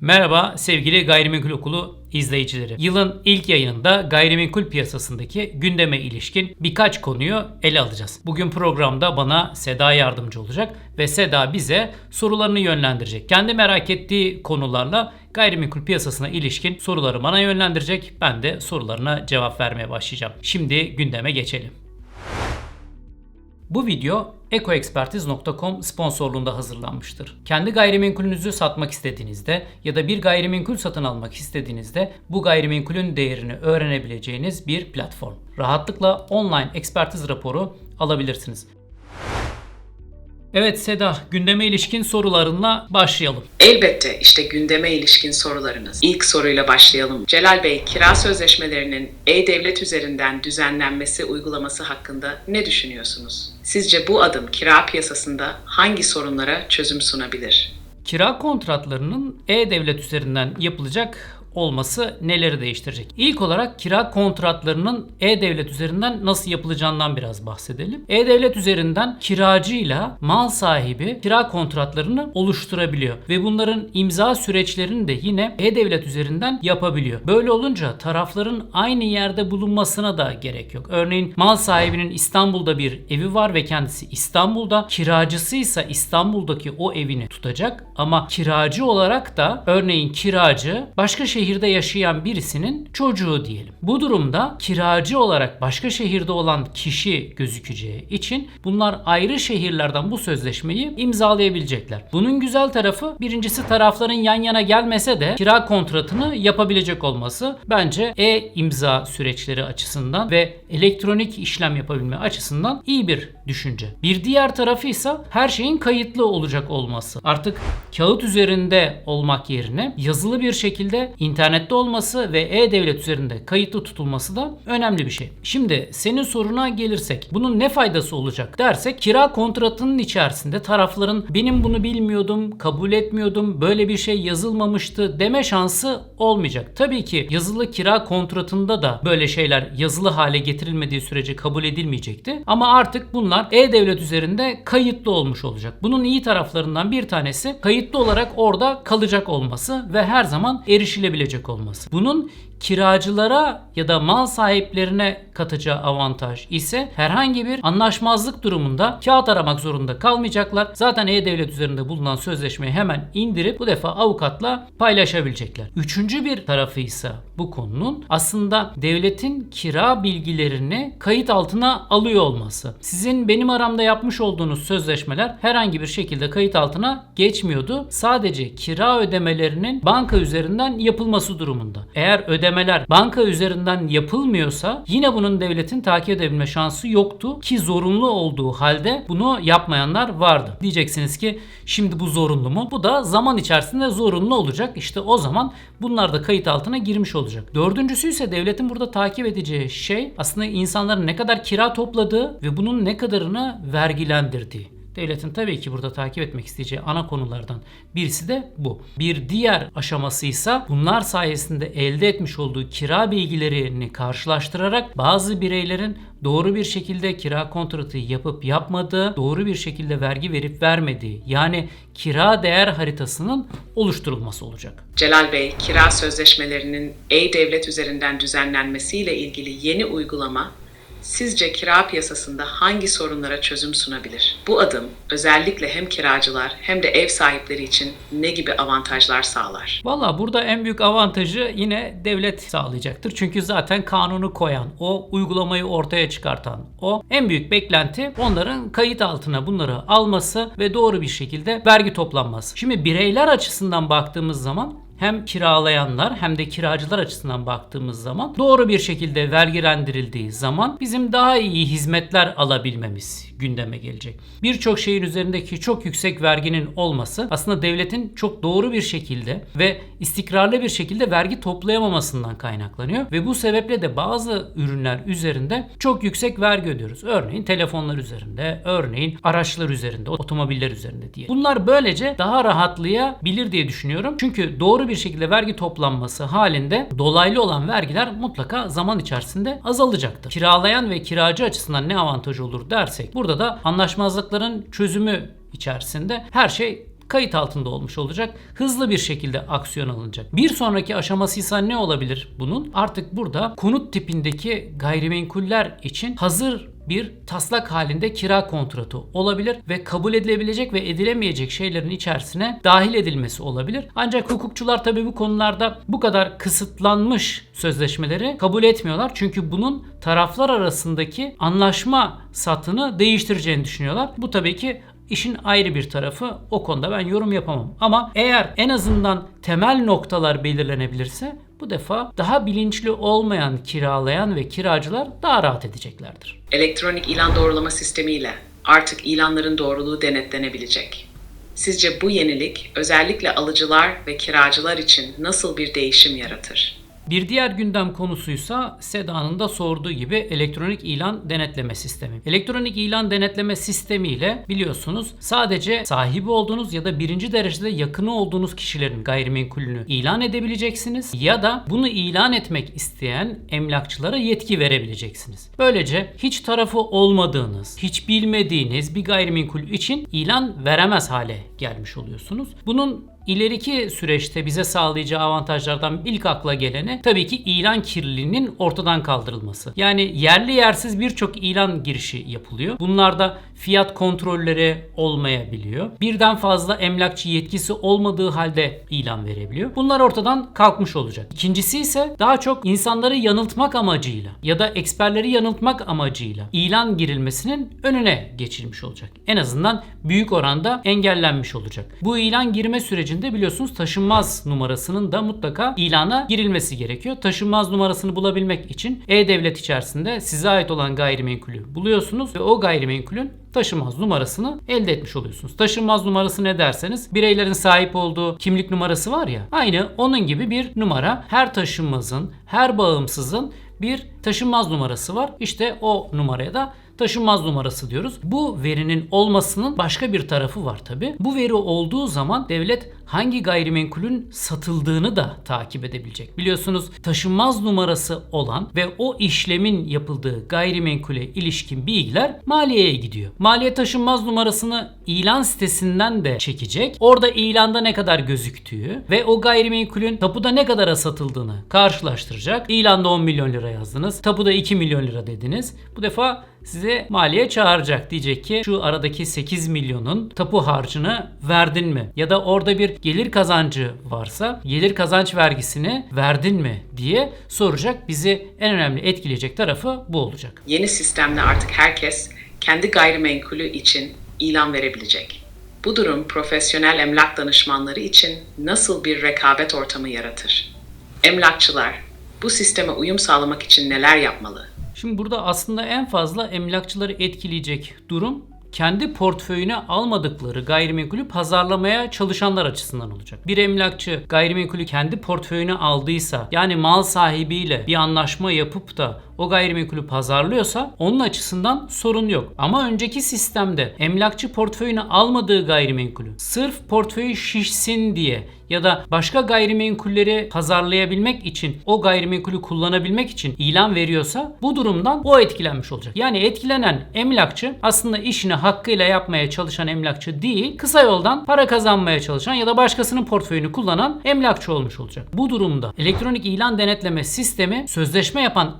Merhaba sevgili Gayrimenkul Okulu izleyicileri. Yılın ilk yayınında gayrimenkul piyasasındaki gündeme ilişkin birkaç konuyu ele alacağız. Bugün programda bana Seda yardımcı olacak ve Seda bize sorularını yönlendirecek. Kendi merak ettiği konularla gayrimenkul piyasasına ilişkin soruları bana yönlendirecek. Ben de sorularına cevap vermeye başlayacağım. Şimdi gündeme geçelim. Bu video ekoexpertiz.com sponsorluğunda hazırlanmıştır. Kendi gayrimenkulünüzü satmak istediğinizde ya da bir gayrimenkul satın almak istediğinizde bu gayrimenkulün değerini öğrenebileceğiniz bir platform. Rahatlıkla online ekspertiz raporu alabilirsiniz. Evet Seda, gündeme ilişkin sorularınla başlayalım. Elbette işte gündeme ilişkin sorularınız. İlk soruyla başlayalım. Celal Bey, kira sözleşmelerinin e-devlet üzerinden düzenlenmesi uygulaması hakkında ne düşünüyorsunuz? Sizce bu adım kira piyasasında hangi sorunlara çözüm sunabilir? Kira kontratlarının e-devlet üzerinden yapılacak olması neleri değiştirecek? İlk olarak kira kontratlarının e-devlet üzerinden nasıl yapılacağından biraz bahsedelim. E-devlet üzerinden kiracıyla mal sahibi kira kontratlarını oluşturabiliyor ve bunların imza süreçlerini de yine e-devlet üzerinden yapabiliyor. Böyle olunca tarafların aynı yerde bulunmasına da gerek yok. Örneğin mal sahibinin İstanbul'da bir evi var ve kendisi İstanbul'da, kiracısı ise İstanbul'daki o evini tutacak ama kiracı olarak da örneğin kiracı başka şehirde yaşayan birisinin çocuğu diyelim. Bu durumda kiracı olarak başka şehirde olan kişi gözükeceği için bunlar ayrı şehirlerden bu sözleşmeyi imzalayabilecekler. Bunun güzel tarafı birincisi tarafların yan yana gelmese de kira kontratını yapabilecek olması bence e-imza süreçleri açısından ve elektronik işlem yapabilme açısından iyi bir düşünce. Bir diğer tarafı ise her şeyin kayıtlı olacak olması. Artık kağıt üzerinde olmak yerine yazılı bir şekilde internette olması ve e-devlet üzerinde kayıtlı tutulması da önemli bir şey. Şimdi senin soruna gelirsek bunun ne faydası olacak dersek kira kontratının içerisinde tarafların benim bunu bilmiyordum, kabul etmiyordum, böyle bir şey yazılmamıştı deme şansı olmayacak. Tabii ki yazılı kira kontratında da böyle şeyler yazılı hale getirilmediği sürece kabul edilmeyecekti. Ama artık bunlar e-devlet üzerinde kayıtlı olmuş olacak. Bunun iyi taraflarından bir tanesi kayıtlı olarak orada kalacak olması ve her zaman erişilebilecek olması. Bunun kiracılara ya da mal sahiplerine katacağı avantaj ise herhangi bir anlaşmazlık durumunda kağıt aramak zorunda kalmayacaklar. Zaten e-devlet üzerinde bulunan sözleşmeyi hemen indirip bu defa avukatla paylaşabilecekler. Üçüncü bir tarafı ise bu konunun aslında devletin kira bilgilerini kayıt altına alıyor olması. Sizin benim aramda yapmış olduğunuz sözleşmeler herhangi bir şekilde kayıt altına geçmiyordu. Sadece kira ödemelerinin banka üzerinden yapılması durumunda. Eğer ödemeler banka üzerinden yapılmıyorsa yine bunun devletin takip edebilme şansı yoktu ki zorunlu olduğu halde bunu yapmayanlar vardı. Diyeceksiniz ki şimdi bu zorunlu mu? Bu da zaman içerisinde zorunlu olacak. İşte o zaman bunlar da kayıt altına girmiş olacak. Dördüncüsü ise devletin burada takip edeceği şey aslında insanların ne kadar kira topladığı ve bunun ne kadarını vergilendirdiği. Devletin tabii ki burada takip etmek isteyeceği ana konulardan birisi de bu. Bir diğer aşaması ise bunlar sayesinde elde etmiş olduğu kira bilgilerini karşılaştırarak bazı bireylerin doğru bir şekilde kira kontratı yapıp yapmadığı, doğru bir şekilde vergi verip vermediği yani kira değer haritasının oluşturulması olacak. Celal Bey, kira sözleşmelerinin e-devlet üzerinden düzenlenmesiyle ilgili yeni uygulama sizce kira piyasasında hangi sorunlara çözüm sunabilir? Bu adım özellikle hem kiracılar hem de ev sahipleri için ne gibi avantajlar sağlar? Valla burada en büyük avantajı yine devlet sağlayacaktır. Çünkü zaten kanunu koyan, o uygulamayı ortaya çıkartan, o en büyük beklenti onların kayıt altına bunları alması ve doğru bir şekilde vergi toplanması. Şimdi bireyler açısından baktığımız zaman hem kiralayanlar hem de kiracılar açısından baktığımız zaman doğru bir şekilde vergilendirildiği zaman bizim daha iyi hizmetler alabilmemiz gündeme gelecek. Birçok şeyin üzerindeki çok yüksek verginin olması aslında devletin çok doğru bir şekilde ve istikrarlı bir şekilde vergi toplayamamasından kaynaklanıyor ve bu sebeple de bazı ürünler üzerinde çok yüksek vergi ödüyoruz. Örneğin telefonlar üzerinde, örneğin araçlar üzerinde, otomobiller üzerinde diye. Bunlar böylece daha rahatlayabilir diye düşünüyorum. Çünkü doğru bir şekilde vergi toplanması halinde dolaylı olan vergiler mutlaka zaman içerisinde azalacaktır. Kiralayan ve kiracı açısından ne avantaj olur dersek burada da anlaşmazlıkların çözümü içerisinde her şey kayıt altında olmuş olacak. Hızlı bir şekilde aksiyon alınacak. Bir sonraki aşamasıysa ne olabilir bunun? Artık burada konut tipindeki gayrimenkuller için hazır bir taslak halinde kira kontratı olabilir ve kabul edilebilecek ve edilemeyecek şeylerin içerisine dahil edilmesi olabilir. Ancak hukukçular tabii bu konularda bu kadar kısıtlanmış sözleşmeleri kabul etmiyorlar. Çünkü bunun taraflar arasındaki anlaşma satını değiştireceğini düşünüyorlar. Bu tabii ki İşin ayrı bir tarafı o konuda ben yorum yapamam. Ama eğer en azından temel noktalar belirlenebilirse bu defa daha bilinçli olmayan kiralayan ve kiracılar daha rahat edeceklerdir. Elektronik ilan doğrulama sistemiyle artık ilanların doğruluğu denetlenebilecek. Sizce bu yenilik özellikle alıcılar ve kiracılar için nasıl bir değişim yaratır? Bir diğer gündem konusuysa Seda'nın da sorduğu gibi elektronik ilan denetleme sistemi. Elektronik ilan denetleme sistemi ile biliyorsunuz sadece sahibi olduğunuz ya da birinci derecede yakını olduğunuz kişilerin gayrimenkulünü ilan edebileceksiniz ya da bunu ilan etmek isteyen emlakçılara yetki verebileceksiniz. Böylece hiç tarafı olmadığınız, hiç bilmediğiniz bir gayrimenkul için ilan veremez hale gelmiş oluyorsunuz. Bunun İleriki süreçte bize sağlayacağı avantajlardan ilk akla geleni tabii ki ilan kirliliğinin ortadan kaldırılması. Yani yerli yersiz birçok ilan girişi yapılıyor. Bunlarda fiyat kontrolleri olmayabiliyor. Birden fazla emlakçı yetkisi olmadığı halde ilan verebiliyor. Bunlar ortadan kalkmış olacak. İkincisi ise daha çok insanları yanıltmak amacıyla ya da eksperleri yanıltmak amacıyla ilan girilmesinin önüne geçilmiş olacak. En azından büyük oranda engellenmiş olacak. Bu ilan girme sürecinde biliyorsunuz taşınmaz numarasının da mutlaka ilana girilmesi gerekiyor. Taşınmaz numarasını bulabilmek için E-Devlet içerisinde size ait olan gayrimenkulü buluyorsunuz ve o gayrimenkulün taşınmaz numarasını elde etmiş oluyorsunuz. Taşınmaz numarası ne derseniz bireylerin sahip olduğu kimlik numarası var ya aynı onun gibi bir numara her taşınmazın her bağımsızın bir taşınmaz numarası var. İşte o numaraya da taşınmaz numarası diyoruz. Bu verinin olmasının başka bir tarafı var tabi. Bu veri olduğu zaman devlet hangi gayrimenkulün satıldığını da takip edebilecek. Biliyorsunuz taşınmaz numarası olan ve o işlemin yapıldığı gayrimenkule ilişkin bilgiler maliyeye gidiyor. Maliye taşınmaz numarasını ilan sitesinden de çekecek. Orada ilanda ne kadar gözüktüğü ve o gayrimenkulün tapuda ne kadara satıldığını karşılaştıracak. İlanda 10 milyon lira yazdınız. Tapuda 2 milyon lira dediniz. Bu defa size maliye çağıracak. Diyecek ki şu aradaki 8 milyonun tapu harcını verdin mi? Ya da orada bir gelir kazancı varsa gelir kazanç vergisini verdin mi diye soracak. Bizi en önemli etkileyecek tarafı bu olacak. Yeni sistemle artık herkes kendi gayrimenkulü için ilan verebilecek. Bu durum profesyonel emlak danışmanları için nasıl bir rekabet ortamı yaratır? Emlakçılar bu sisteme uyum sağlamak için neler yapmalı? Şimdi burada aslında en fazla emlakçıları etkileyecek durum kendi portföyüne almadıkları gayrimenkulü pazarlamaya çalışanlar açısından olacak. Bir emlakçı gayrimenkulü kendi portföyüne aldıysa yani mal sahibiyle bir anlaşma yapıp da o gayrimenkulü pazarlıyorsa onun açısından sorun yok. Ama önceki sistemde emlakçı portföyüne almadığı gayrimenkulü sırf portföyü şişsin diye ya da başka gayrimenkulleri pazarlayabilmek için o gayrimenkulü kullanabilmek için ilan veriyorsa bu durumdan o etkilenmiş olacak. Yani etkilenen emlakçı aslında işini hakkıyla yapmaya çalışan emlakçı değil, kısa yoldan para kazanmaya çalışan ya da başkasının portföyünü kullanan emlakçı olmuş olacak. Bu durumda elektronik ilan denetleme sistemi sözleşme yapan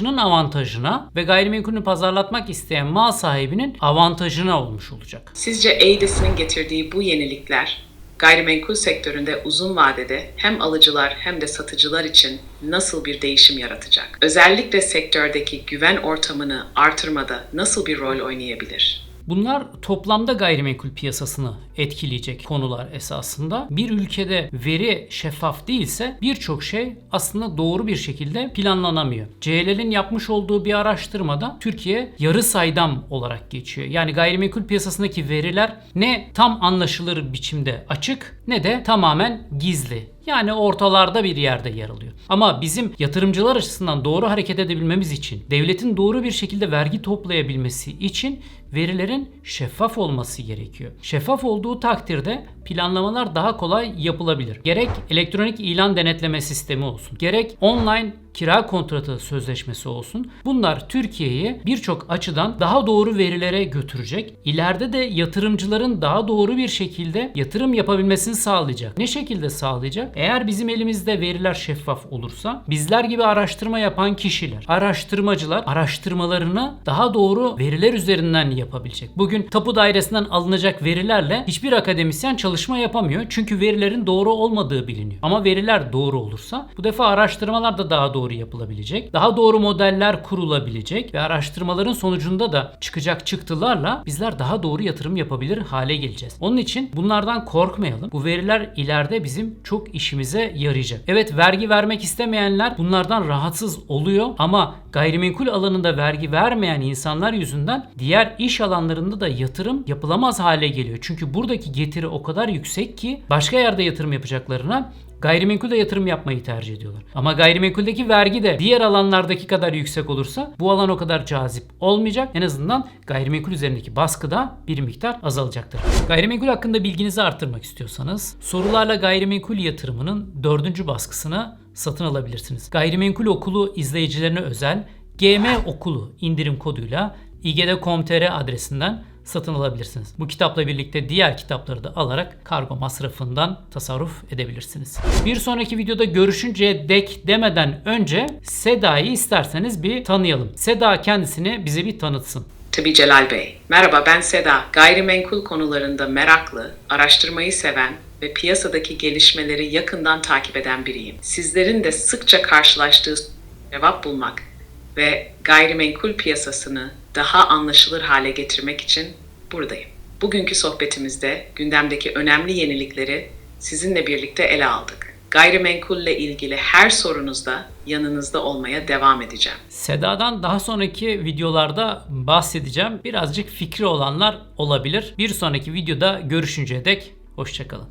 emlakçının avantajına ve gayrimenkulünü pazarlatmak isteyen mal sahibinin avantajına olmuş olacak. Sizce EIDES'in getirdiği bu yenilikler gayrimenkul sektöründe uzun vadede hem alıcılar hem de satıcılar için nasıl bir değişim yaratacak? Özellikle sektördeki güven ortamını artırmada nasıl bir rol oynayabilir? Bunlar toplamda gayrimenkul piyasasını etkileyecek konular esasında. Bir ülkede veri şeffaf değilse birçok şey aslında doğru bir şekilde planlanamıyor. CLL'in yapmış olduğu bir araştırmada Türkiye yarı saydam olarak geçiyor. Yani gayrimenkul piyasasındaki veriler ne tam anlaşılır biçimde açık ne de tamamen gizli. Yani ortalarda bir yerde yer alıyor. Ama bizim yatırımcılar açısından doğru hareket edebilmemiz için, devletin doğru bir şekilde vergi toplayabilmesi için verilerin şeffaf olması gerekiyor. Şeffaf olduğu takdirde planlamalar daha kolay yapılabilir. Gerek elektronik ilan denetleme sistemi olsun, gerek online kira kontratı sözleşmesi olsun. Bunlar Türkiye'yi birçok açıdan daha doğru verilere götürecek. İleride de yatırımcıların daha doğru bir şekilde yatırım yapabilmesini sağlayacak. Ne şekilde sağlayacak? Eğer bizim elimizde veriler şeffaf olursa bizler gibi araştırma yapan kişiler, araştırmacılar araştırmalarını daha doğru veriler üzerinden yapabilecek. Bugün tapu dairesinden alınacak verilerle hiçbir akademisyen çalışma yapamıyor. Çünkü verilerin doğru olmadığı biliniyor. Ama veriler doğru olursa bu defa araştırmalar da daha doğru yapılabilecek. Daha doğru modeller kurulabilecek ve araştırmaların sonucunda da çıkacak çıktılarla bizler daha doğru yatırım yapabilir hale geleceğiz. Onun için bunlardan korkmayalım. Bu veriler ileride bizim çok işimize yarayacak. Evet vergi vermek istemeyenler bunlardan rahatsız oluyor ama gayrimenkul alanında vergi vermeyen insanlar yüzünden diğer iş alanlarında da yatırım yapılamaz hale geliyor. Çünkü buradaki getiri o kadar yüksek ki başka yerde yatırım yapacaklarına gayrimenkulde yatırım yapmayı tercih ediyorlar. Ama gayrimenkuldeki vergi de diğer alanlardaki kadar yüksek olursa bu alan o kadar cazip olmayacak. En azından gayrimenkul üzerindeki baskı da bir miktar azalacaktır. Gayrimenkul hakkında bilginizi arttırmak istiyorsanız sorularla gayrimenkul yatırımının dördüncü baskısını satın alabilirsiniz. Gayrimenkul okulu izleyicilerine özel GM okulu indirim koduyla igd.com.tr adresinden satın alabilirsiniz. Bu kitapla birlikte diğer kitapları da alarak kargo masrafından tasarruf edebilirsiniz. Bir sonraki videoda görüşünceye dek demeden önce Seda'yı isterseniz bir tanıyalım. Seda kendisini bize bir tanıtsın. Tabii Celal Bey. Merhaba ben Seda. Gayrimenkul konularında meraklı, araştırmayı seven ve piyasadaki gelişmeleri yakından takip eden biriyim. Sizlerin de sıkça karşılaştığı cevap bulmak ve gayrimenkul piyasasını daha anlaşılır hale getirmek için buradayım. Bugünkü sohbetimizde gündemdeki önemli yenilikleri sizinle birlikte ele aldık. Gayrimenkulle ilgili her sorunuzda yanınızda olmaya devam edeceğim. Seda'dan daha sonraki videolarda bahsedeceğim. Birazcık fikri olanlar olabilir. Bir sonraki videoda görüşünceye dek hoşçakalın.